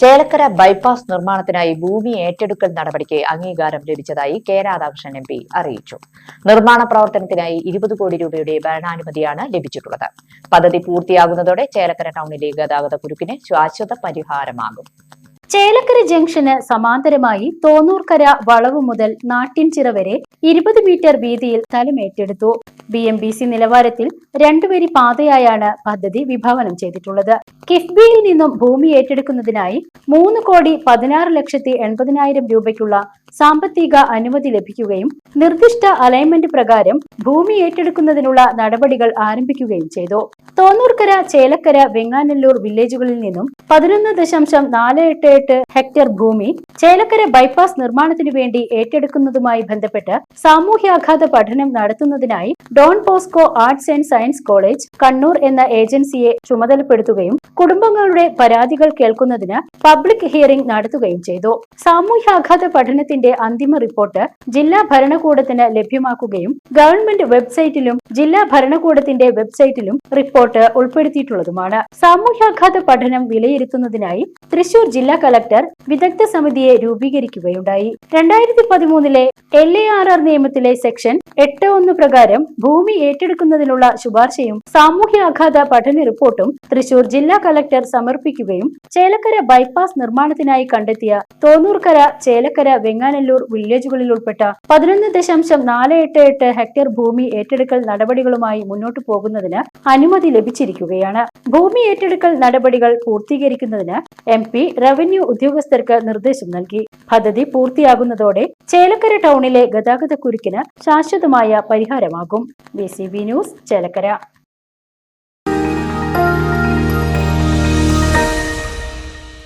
Chelakkara bypass നിർമ്മാണത്തിനായി ഭൂമി ഏറ്റെടുക്കൽ നടപടിക്ക് അംഗീകാരം ലഭിച്ചതായി കെ രാധാകൃഷ്ണൻ എം പി അറിയിച്ചു. നിർമ്മാണ പ്രവർത്തനത്തിനായി ഇരുപത് കോടി രൂപയുടെ ഭരണാനുമതിയാണ് ലഭിച്ചിട്ടുള്ളത്. പദ്ധതി പൂർത്തിയാകുന്നതോടെ ചേലക്കര ടൗണിലെ ഗതാഗത കുരുക്കിന് ശാശ്വത പരിഹാരമാകും. ചേലക്കര ജംഗ്ഷന് സമാന്തരമായി തോന്നൂർക്കര വളവ് മുതൽ നാട്ടിൻചിറ വരെ ഇരുപത് മീറ്റർ വീതിയിൽ സ്ഥലമേറ്റെടുത്തു ബി എം ബി സി നിലവാരത്തിൽ രണ്ടുപേരി പാതയായാണ് പദ്ധതി വിഭാവനം ചെയ്തിട്ടുള്ളത്. കിഫ്ബിയിൽ നിന്നും ഭൂമി ഏറ്റെടുക്കുന്നതിനായി മൂന്ന് കോടി പതിനാറ് ലക്ഷത്തി എൺപതിനായിരം രൂപയ്ക്കുള്ള സാമ്പത്തിക അനുമതി ലഭിക്കുകയും നിർദ്ദിഷ്ട അലൈൻമെന്റ് പ്രകാരം ഭൂമി ഏറ്റെടുക്കുന്നതിനുള്ള നടപടികൾ ആരംഭിക്കുകയും ചെയ്തു. തോന്നൂർക്കര ചേലക്കര വെങ്ങാനല്ലൂർ വില്ലേജുകളിൽ നിന്നും പതിനൊന്ന് ദശാംശം നാല് എട്ട് എട്ട് ഹെക്ടർ ഭൂമി ചേലക്കര ബൈപ്പാസ് നിർമ്മാണത്തിനു വേണ്ടി ഏറ്റെടുക്കുന്നതുമായി ബന്ധപ്പെട്ട് സാമൂഹ്യാഘാത പഠനം നടത്തുന്നതിനായി Don Bosco arts and science college Kannur എന്ന ഏജൻസിയെ ചുമതലപ്പെടുത്തുകയും കുടുംബങ്ങളുടെ പരാതികൾ കേൾക്കുന്നതിന് പബ്ലിക് ഹിയറിംഗ് നടത്തുകയും ചെയ്തു. സാമൂഹ്യാഘാത പഠനത്തിന്റെ അന്തിമ റിപ്പോർട്ട് ജില്ലാ ഭരണകൂടത്തിന് ലഭ്യമാക്കുകയും ഗവൺമെന്റ് വെബ്സൈറ്റിലും ജില്ലാ ഭരണകൂടത്തിന്റെ വെബ്സൈറ്റിലും റിപ്പോർട്ട് ഉൾപ്പെടുത്തിയിട്ടുള്ളതുമാണ്. സാമൂഹ്യാഘാത പഠനം വിലയിരുത്തുന്നതിനായി തൃശൂർ ജില്ലാ കലക്ടർ വിദഗ്ധ സമിതിയെ രൂപീകരിക്കുകയുണ്ടായി. രണ്ടായിരത്തി പതിമൂന്നിലെ എൽ എ ആർ ആർ നിയമത്തിലെ സെക്ഷൻ എട്ട് ഒന്ന് പ്രകാരം ഭൂമി ഏറ്റെടുക്കുന്നതിനുള്ള ശുപാർശയും സാമൂഹ്യാഘാത പഠന റിപ്പോർട്ടും തൃശൂർ ജില്ലാ കലക്ടർ സമർപ്പിക്കുകയും ചേലക്കര ബൈപ്പാസ് നിർമ്മാണത്തിനായി കണ്ടെത്തിയ തോന്നൂർക്കര ചേലക്കര വെങ്ങാനല്ലൂർ വില്ലേജുകളിൽ ഉൾപ്പെട്ട പതിനൊന്ന് ദശാംശം നാല് എട്ട് എട്ട് ഹെക്ടർ ഭൂമി ഏറ്റെടുക്കൽ നടപടികളുമായി മുന്നോട്ടു പോകുന്നതിന് അനുമതി ലഭിച്ചിരിക്കുകയാണ്. ഭൂമി ഏറ്റെടുക്കൽ നടപടികൾ പൂർത്തീകരിക്കുന്നതിന് എം പി റവന്യൂ ഉദ്യോഗസ്ഥർക്ക് നിർദ്ദേശം നൽകി. പദ്ധതി പൂർത്തിയാകുന്നതോടെ ചേലക്കര ടൗണിലെ ഗതാഗത കുരുക്കിന് ശാശ്വതമായ പരിഹാരമാകും. B news Chelakkara.